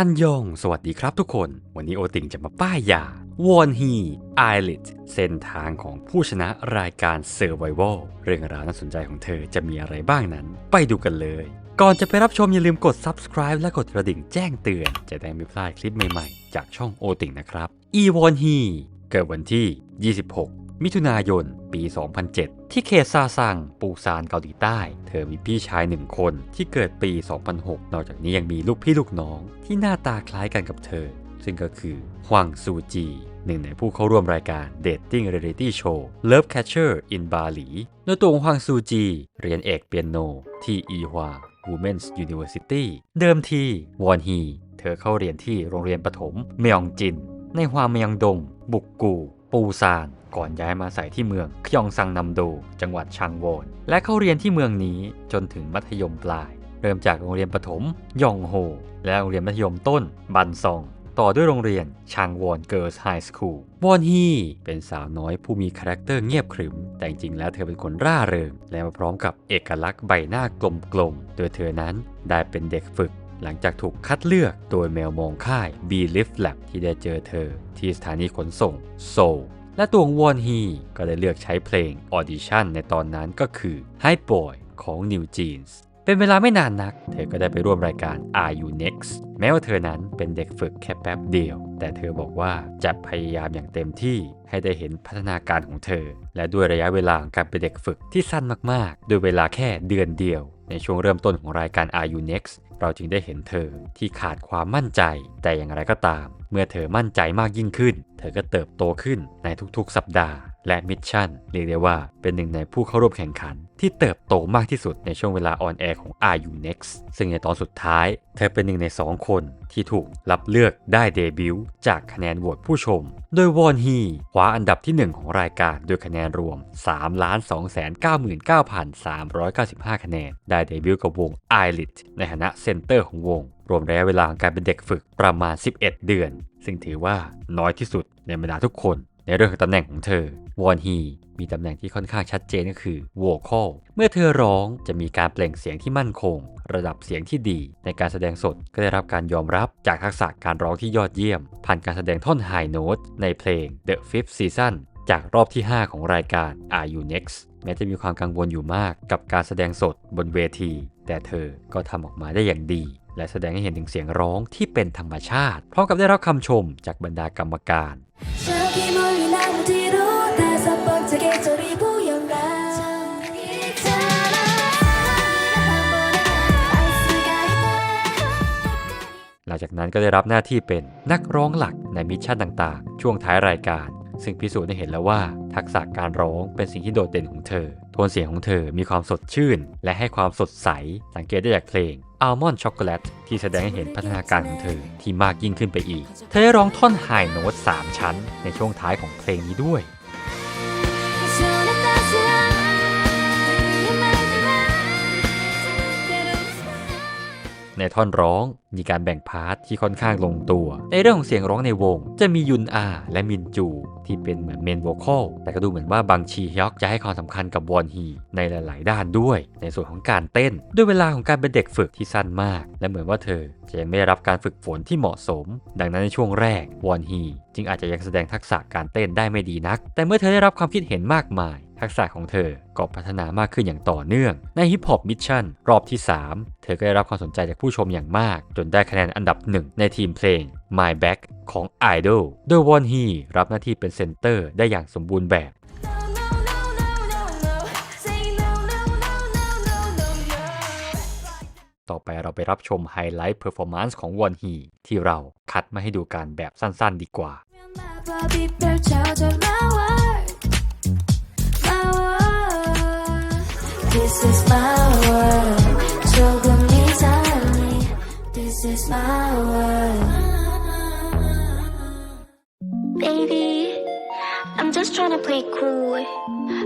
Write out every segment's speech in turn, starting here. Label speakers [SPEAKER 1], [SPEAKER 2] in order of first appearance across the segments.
[SPEAKER 1] อันยอง สวัสดีครับทุกคน วันนี้โอติงจะมาป้ายยาวอนฮีไอริทเส้นทางของผู้ชนะรายการ Survival เรื่องราวน่าสนใจของเธอจะมีอะไรบ้างนั้น ไปดูกันเลย ก่อนจะไปรับชมอย่าลืมกด subscribe และกดกระดิ่งแจ้งเตือน จะได้ไม่พลาดคลิปใหม่ๆ จากช่องโอติงนะครับอีวอนฮีเกิดวันที่ 26 มิถุนายน ปี 2007 ที่เขตซาซัง ปูซานเกาหลีใต้ เธอมีพี่ชายหนึ่งคนที่เกิดปี 2006 นอกจากนี้ยังมีลูกพี่ลูกน้องที่หน้าตาคล้ายกันกับเธอ ซึ่งก็คือฮวังซูจี หนึ่งในผู้เข้าร่วมรายการ Dating Reality Show Love Catcher in Bali โดยตัวของฮวังซูจี เรียนเอกเปียโน ที่อีฮวา Women's University เดิมทีวอนฮี เธอเข้าเรียนที่โรงเรียนประถมเมยองจิน ในฮวาเมยองดง บุกกู ปูซาน ก่อนย้ายมาใส่ที่เมืองคยองซังนำโดจังหวัดชางโวอนและเข้าเรียนที่เมืองนี้จนถึงมัธยมปลาย เริ่มจากโรงเรียนประถมยองโฮ และโรงเรียนมัธยมต้น บันซอง ต่อด้วยโรงเรียนชางวอนเกิร์ลส์ไฮสคูลวอนฮีเป็นสาวน้อยผู้มีคาแรคเตอร์เงียบขรึม แต่จริงๆแล้วเธอเป็นคนร่าเริง และมาพร้อมกับเอกลักษณ์ใบหน้ากลมๆโดยเธอนั้นได้เป็นเด็กฝึกหลังจากถูกคัดเลือกโดยแมวมองค่าย B Lift Lab ที่ได้เจอเธอ ที่สถานีขนส่ง โซล และตวงวอนฮีก็ได้เลือกใช้เพลงออดิชั่นในตอนนั้นก็คือ High Boy ของ New Jeans เป็นเวลาไม่นานนัก เธอก็ได้ไปร่วมรายการ Are You Next แม้ว่าเธอนั้นเป็นเด็กฝึกแค่แป๊บเดียว แต่เธอบอกว่าจะพยายามอย่างเต็มที่ให้ได้เห็นพัฒนาการของเธอ และด้วยระยะเวลาการเป็นเด็กฝึกที่สั้นมากๆ โดยเวลาแค่เดือนเดียว ในช่วงเริ่มต้นของรายการ Are You Next เราจึงได้เห็นเธอที่ขาดความมั่นใจ แต่อย่างไรก็ตาม เมื่อเธอมั่นใจมากยิ่งขึ้น เธอก็เติบโตขึ้นในทุกๆ สัปดาห์ และมิชชั่นเรียกได้ว่าเป็นหนึ่งในผู้เข้าร่วมแข่งขัน ที่เติบโตมากที่สุดในช่วงเวลาออนแอร์ของ RU Next ซึ่งในตอนสุดท้าย เธอเป็นหนึ่งใน 2 คนที่ถูกรับเลือกได้เดบิวต์จากคะแนนโหวตผู้ชม โดยวอนฮีคว้าอันดับที่ 1 ของรายการด้วยคะแนนรวม 3,299,395 คะแนน ได้เดบิวต์กับวง i l i t ในฐานะเซนเตอร์ของวง รวมระยะเวลาของการเป็นเด็กฝึกประมาณ 11 เดือน ซึ่งถือว่าน้อยที่สุดในบรรดาทุกคน ในเรื่องของตำแหน่งของเธอ วอนฮีมีตำแหน่งที่ค่อนข้างชัดเจนก็คือ vocal เมื่อเธอร้องจะมีการเปล่งเสียงที่มั่นคง ระดับเสียงที่ดี ในการแสดงสดก็ได้รับการยอมรับจากทักษะการร้องที่ยอดเยี่ยม ผ่านการแสดงท่อน High Note ในเพลง The Fifth Season จากรอบที่ 5 ของรายการ Are You Next แม้จะมีความกังวลอยู่มากกับการแสดงสดบนเวที แต่เธอก็ทำออกมาได้อย่างดี และแสดงให้เห็นถึงเสียงร้องที่เป็นธรรมชาติพร้อมกับได้รับคำชมจากบรรดากรรมการหลังจากนั้นก็ได้รับหน้าที่เป็นนักร้องหลักในมิชชั่นต่างๆ ช่วงท้ายรายการ ซึ่งพิสูจน์ได้เห็นแล้วว่า ทักษะการร้องเป็นสิ่งที่โดดเด่นของเธอ โทนเสียงของเธอมีความสดชื่น และให้ความสดใส สังเกตได้จากเพลง อัลมอนด์ช็อกโกแลตที่แสดงให้เห็นพัฒนาการของเธอที่มากยิ่งขึ้นไปอีก เธอได้ร้องท่อนไฮโน้ต3ชั้นในช่วงท้ายของเพลงนี้ด้วย ในท่อนร้อง มีการแบ่งพาร์ทที่ค่อนข้างลงตัว ในเรื่องของเสียงร้องในวง จะมียุนอาและมินจู ที่เป็นเหมือนเมนโวคอลแต่ก็ดูเหมือนว่าบางชีฮยอกจะให้ความสำคัญกับวอนฮีในหลาย ๆ ด้านด้วย ในส่วนของการเต้น ด้วยเวลาของการเป็นเด็กฝึกที่สั้นมาก และเหมือนว่าเธอจะยังไม่ได้รับการฝึกฝนที่เหมาะสม ดังนั้นในช่วงแรกวอนฮีจึงอาจจะยังแสดงทักษะการเต้นได้ไม่ดีนัก แต่เมื่อเธอได้รับความคิดเห็นมากมาย ทักษะของเธอก็พัฒนามากขึ้นอย่างต่อเนื่อง ในฮิปฮอปมิชชั่นรอบที่ 3 เธอก็ได้รับความสนใจจากผู้ชมอย่างมาก จนได้คะแนนอันดับหนึ่งในทีมเพลง My Back ของ Idol โดยวอนฮีรับหน้าที่เป็นเซนเตอร์ได้อย่างสมบูรณ์แบบต่อไปเราไปรับชมไฮไลท์เพอร์ฟอร์แมนซ์ของวอนฮีที่เราคัดมาให้ดูกันแบบสั้นๆดีกว่า
[SPEAKER 2] This is my world 조금 이상해 This is my world Baby I'm just trying to play cool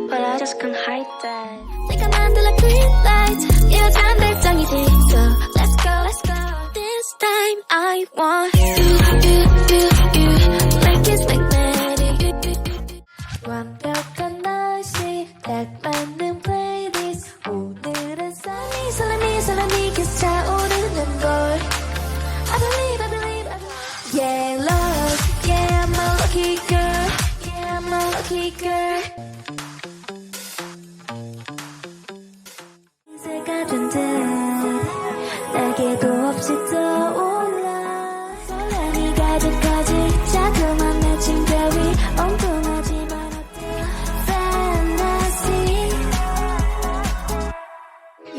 [SPEAKER 2] But I just can't hide that 내가 만들어 green light 이런 단백장이 돼 So let's go let's go This time I want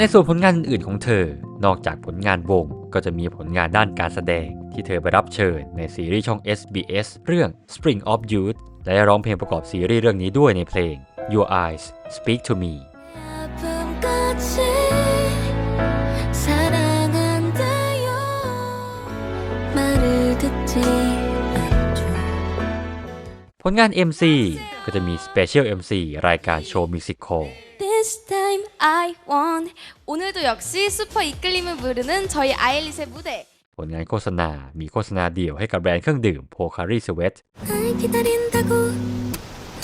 [SPEAKER 1] ในส่วนผลงานอื่นของเธอ นอกจากผลงานวง ก็จะมีผลงานด้านการแสดง ที่เธอไปรับเชิญในซีรีส์ช่อง SBS เรื่อง Spring of Youth และร้องเพลงประกอบซีรีส์เรื่องนี้ด้วยในเพลง Your Eyes Speak to Me ผลงาน MC ก็จะมี Special MC รายการโชว์มิวสิคอล
[SPEAKER 2] This time I want 오늘도 역시 슈퍼 이끌림을 부르는 저희 아일릿의 무대
[SPEAKER 1] ผลงานโฆษณา มีโฆษณาเดี่ยวให้กับแบรนด์เครื่องดื่ม Pocari Sweat
[SPEAKER 2] 날 기다린다고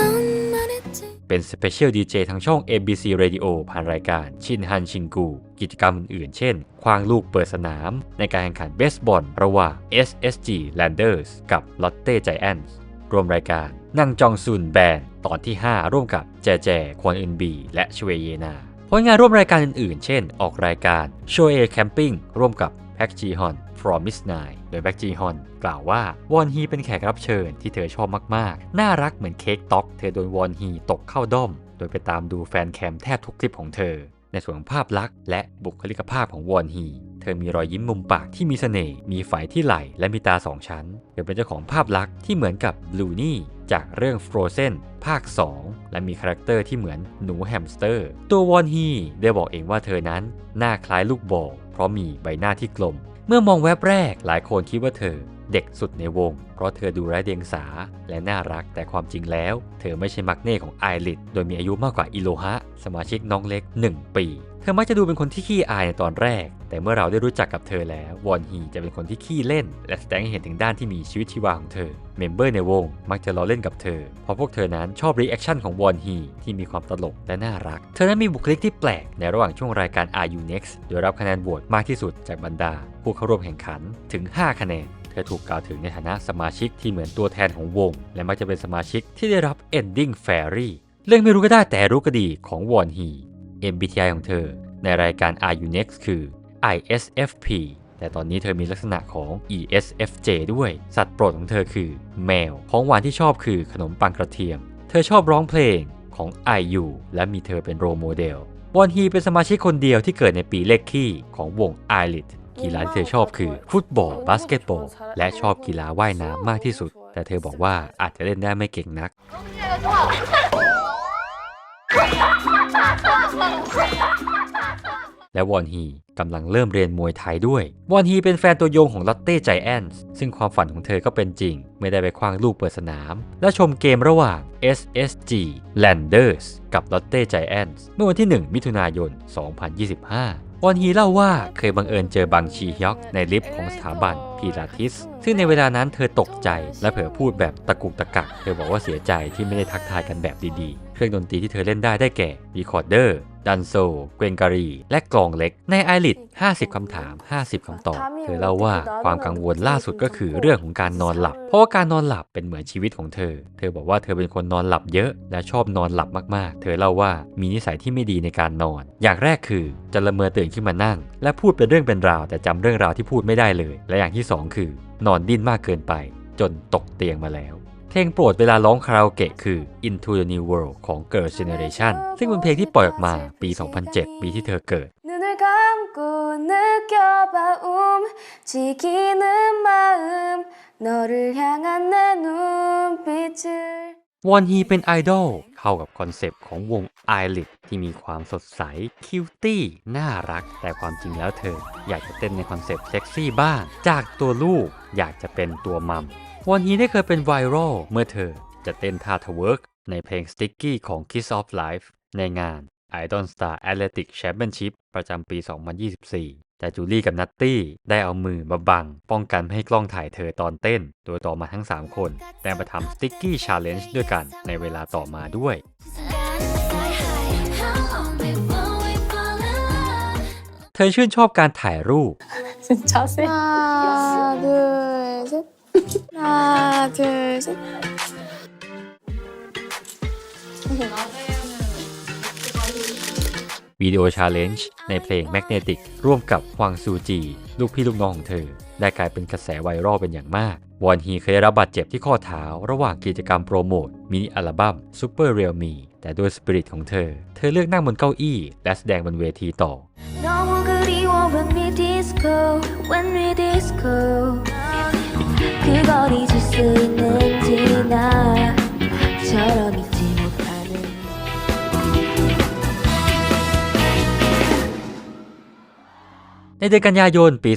[SPEAKER 2] 말했지
[SPEAKER 1] เป็น Special DJ ทางช่อง ABC Radio ผ่านรายการชินฮันชิงกู กิจกรรมอื่นๆ เช่น คว้างลูกเปิดสนาม ในการแข่งขันเบสบอลระหว่าง SSG Landers กับ Lotte Giants รวมรายการนั่งจองซุนแบน ตอนที่ 5 ร่วมกับแจแจ ควอนอินบี และชเวเยนาผลงานร่วมรายการอื่นๆ เช่น ออกรายการโชเอแคมปิ้งร่วมกับแพ็กจีฮอน from Miss Nine โดยแพ็กจีฮอนกล่าวว่าวอนฮีเป็นแขกรับเชิญที่เธอชอบมากๆ น่ารักเหมือนเค้กต็อก เธอโดนวอนฮีตกเข้าด้อม โดยไปตามดูแฟนแคมแทบทุกคลิปของเธอ ในส่วนของภาพลักษณ์และบุคลิกภาพของวอนฮี เธอมีรอยยิ้มมุมปากที่มีเสน่ห์ มีไฝที่ไหล่ และมีตาสองชั้นเธอเป็นเจ้าของภาพลักษณ์ที่เหมือนกับบลูนี่จากเรื่อง Frozen ภาค 2 และมีคาแรคเตอร์ที่เหมือนหนูแฮมสเตอร์ ตัววอนฮีได้บอกเองว่าเธอนั้นหน้าคล้ายลูกบอลเพราะมีใบหน้าที่กลม เมื่อมองแวบแรกหลายคนคิดว่าเธอ เด็กสุดในวง เพราะเธอดูไร้เดียงสาและน่ารักแต่ความจริงแล้ว เธอไม่ใช่มักเน่ของไอริดโดยมีอายุมากกว่าอิโลฮะ สมาชิกน้องเล็ก 1 ปี เธอมักจะดูเป็นคนที่ขี้อายในตอนแรก แต่เมื่อเราได้รู้จักกับเธอแล้ว วอนฮีจะเป็นคนที่ขี้เล่น และแสดงให้เห็นถึงด้านที่มีชีวิตชีวาของเธอ เมมเบอร์ในวงมักจะล้อเล่นกับเธอ เพราะพวกเธอนั้นชอบรีแอคชั่นของวอนฮีที่มีความตลกและน่ารัก เธอนั้นมีบุคลิกที่แปลกในระหว่างช่วงรายการ RU Next โดยรับคะแนนโหวตมากที่สุดจากบรรดาผู้เข้าร่วมแข่งขันถึง 5 คะแนน เธอถูกกล่าวถึงในฐานะสมาชิกที่เหมือนตัวแทนของวง และมักจะเป็นสมาชิกที่ได้รับ Ending Fairy เรื่องไม่รู้ก็ได้แต่รู้ก็ดีของวอนฮี MBTI ของเธอ ในรายการ Are You Next คือ ISFP แต่ตอนนี้เธอมีลักษณะของ ESFJ ด้วย สัตว์โปรดของเธอคือ แมว ของหวานที่ชอบคือขนมปังกระเทียม เธอชอบร้องเพลงของ IU และมีเธอเป็นโรโมเดลวอนฮีเป็นสมาชิกคนเดียวที่เกิดในปีเลขคี่ของวง i l i t กีฬาที่เธอชอบคือฟุตบอลบาสเกตบอลและชอบกีฬาว่ายน้ำมากที่สุด แต่เธอบอกว่าอาจจะเล่นได้ไม่เก่งนัก และวอนฮีกำลังเริ่มเรียนมวยไทยด้วย วอนฮีเป็นแฟนตัวยงของลอตเต้ไจแอนส์ซึ่งความฝันของเธอก็เป็นจริง ไม่ได้ไปคว้างลูกเปิดสนาม และชมเกมระหว่าง SSG Landers กับลอตเต้ไจแอนส์เมื่อวันที่ 1 มิถุนายน 2025 วอนฮีเล่าว่าเคยบังเอิญเจอบังชีฮยอกในลิฟต์ของสถาบันพีลาทิส ซึ่งในเวลานั้นเธอตกใจและเผลอพูดแบบตะกุกตะกัก เธอบอกว่าเสียใจที่ไม่ได้ทักทายกันแบบดีๆ เครื่องดนตรีที่เธอเล่นได้ได้แก่รีคอร์เดอร์ ดันโซ เกวนการี และกลองเล็ก ในไอริ t 50 คำถาม 50 คำตอบ เธอเล่าว่าความกังวลล่าสุดก็คือเรื่องของการนอนหลับ เพราะว่าการนอนหลับเป็นเหมือนชีวิตของเธอ เธอบอกว่าเธอเป็นคนนอนหลับเยอะ และชอบนอนหลับมากๆ เธอเล่าว่ามีนิสัยที่ไม่ดีในการนอน อย่างแรกคือจะละเมอตื่นขึ้นมานั่ง และพูดเป็นเรื่องเป็นราว แต่จำเรื่องราวที่พูดไม่ได้เลย และอย่างที่สองคือ นอนดิ้นมากเกินไป จนตกเตียงมาแล้ว เพลงโปรดเวลาร้องคาราโอเกะคือ Into the New World ของ Girl Generation ซึ่งเป็นเพลงที่ปล่อยออกมาปี 2007 ปีที่เธอเกิด
[SPEAKER 3] 눈을 감고 느껴봐 움직이는 마음 너를 향한 내 눈빛을
[SPEAKER 1] วอนฮีเป็นไอดอลเข้ากับคอนเซปต์ของวง i l i t ที่มีความสดใส คิวตี้ น่ารัก แต่ความจริงแล้วเธอ อยากจะเต้นในคอนเซปต์เซ็กซี่บ้าง จากตัวลูกอยากจะเป็นตัวมัมวอนฮีได้เคยเป็นไวรัลเมื่อเธอจะเต้นท่าทเวิร์กในเพลง Sticky ของ Kiss of Life ในงาน Idol Star Athletic Championship ประจำปี 2024 แต่จูลี่กับนัตตี้ได้เอามือมาบัง ป้องกันไม่ให้กล้องถ่ายเธอตอนเต้น โดยต่อมาทั้ง 3 คน แต่มาทำ Sticky Challenge ด้วยกันในเวลาต่อมาด้วย
[SPEAKER 2] Fly high. How long before we fall in love?
[SPEAKER 1] เธอชื่นชอบการถ่ายรูป
[SPEAKER 3] 하나 둘 셋 하나 둘 셋
[SPEAKER 1] วิดีโอชาเลนจ์ในเพลง Magnetic ร่วมกับฮวางซูจี ลูกพี่ลูกน้องของเธอ ได้กลายเป็นกระแสไวรัลเป็นอย่างมาก วอนฮีเคยได้รับบาดเจ็บที่ข้อเท้าระหว่างกิจกรรมโปรโมทมินิอัลบั้ม Super Real Me แต่ด้วยสปิริตของเธอ เธอเลือกนั่งบนเก้าอี้ และแสดงบนเวทีต่อ
[SPEAKER 2] 너무 그리워 when we disco when we disco 그 거리 줄 수 있는지 나처럼 잊지
[SPEAKER 1] ในเดือนกันยายนปี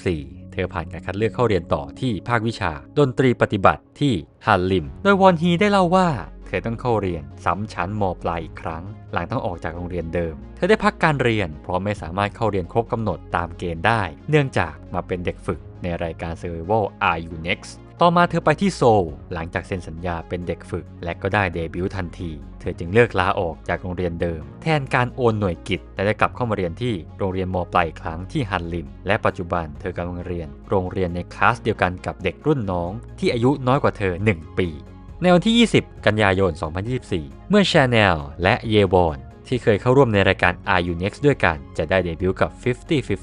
[SPEAKER 1] 2024 เธอผ่านการคัดเลือกเข้าเรียนต่อที่ภาควิชา ดนตรีปฏิบัติที่ฮันลิม โดยวอนฮีได้เล่าว่าเธอต้องเข้าเรียนซ้ำชั้นมปลายอีกครั้ง หลังต้องออกจากโรงเรียนเดิม เธอได้พักการเรียน เพราะไม่สามารถเข้าเรียนครบกำหนดตามเกณฑ์ได้ เนื่องจากมาเป็นเด็กฝึกในรายการ Survival Are You Next ต่อมาเธอไปที่โซลหลังจากเซ็นสัญญาเป็นเด็กฝึก และก็ได้เดบิวต์ทันที เธอจึงเลือกลาออกจากโรงเรียนเดิม แทนการโอนหน่วยกิจและได้กลับเข้ามาเรียนที่โรงเรียนมปลายครั้งที่ฮันลิม และปัจจุบันเธอกำลังเรียน โรงเรียนในคลาสเดียวกันกับเด็กรุ่นน้อง ที่อายุน้อยกว่าเธอ 1 ปี ในวันที่ 20 กันยายน 2024 เมื่อชาแนลและเยวอนที่เคยเข้าร่วมในรายการ Are You Next ด้วยกัน จะได้เดบิวต์กับ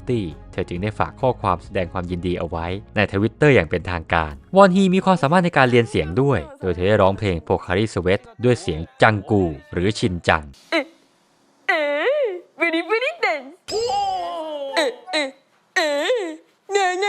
[SPEAKER 1] 50-50 ธอจึงได้ฝากข้อความแสดงความยินดีเอาไว้ ในทวิตเตอร์อย่างเป็นทางการ วอนฮีมีความสามารถในการเรียนเสียงด้วย โดยเธอได้ร้องเพลงโพคาริสเวตด้วยเสียงจังกู หรือชินจัง
[SPEAKER 3] เอ๊ะวินิวินเดนเอ๊ะเอ๊ะเอ๊ะ
[SPEAKER 1] เงยเย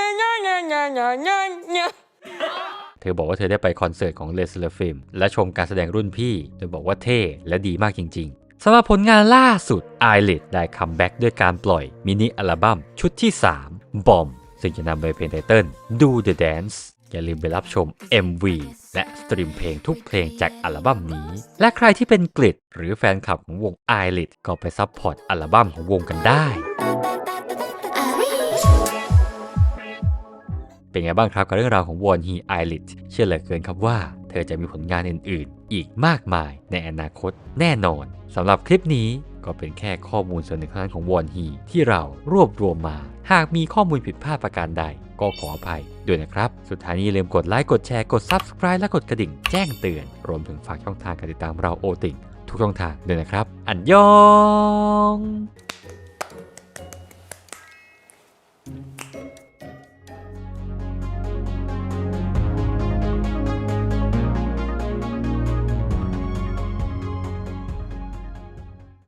[SPEAKER 1] เเธอบอกว่าเธอได้ไปคอนเสิร์ตของเลสเลอร์ฟิมและชมการแสดงรุ่นพี่ โดยบอกว่าเท่และดีมากจริง สำหรับผลงานล่าสุด i l i t ได้คัมแบ็กด้วยการปล่อยมินิอัลบั้มชุดที่ 3 บอม ซึ่งจะนำไปเพลงไตเติ้ล Do the Dance อย่าลืมไปรับชม MV และสตรีมเพลงทุกเพลงจากอัลบั้มนี้ และใครที่เป็นกลิดหรือแฟนคลับของวง i l i t ก็ไปซัพพอร์ตอัลบั้มของวงกันได้ เป็นไงบ้างครับกับเรื่องราวของวอนฮีไอริ t เชื่อเหลือเกินครับว่า เธอจะมีผลงานอื่นๆ อีกมากมายในอนาคตแน่นอนสำหรับคลิปนี้ก็เป็นแค่ข้อมูลส่วนหนึ่งเท่านั้นของวอนฮีที่เรารวบรวมมา หากมีข้อมูลผิดพลาดประการใด ก็ขออภัยด้วยนะครับ สุดท้ายนี้อย่าลืมกดไลค์กดแชร์กด Subscribe และกดกระดิ่งแจ้งเตือน รวมถึงฝากช่องทางการติดตามเราโอติงทุกช่องทางด้วยนะครับ อันยอง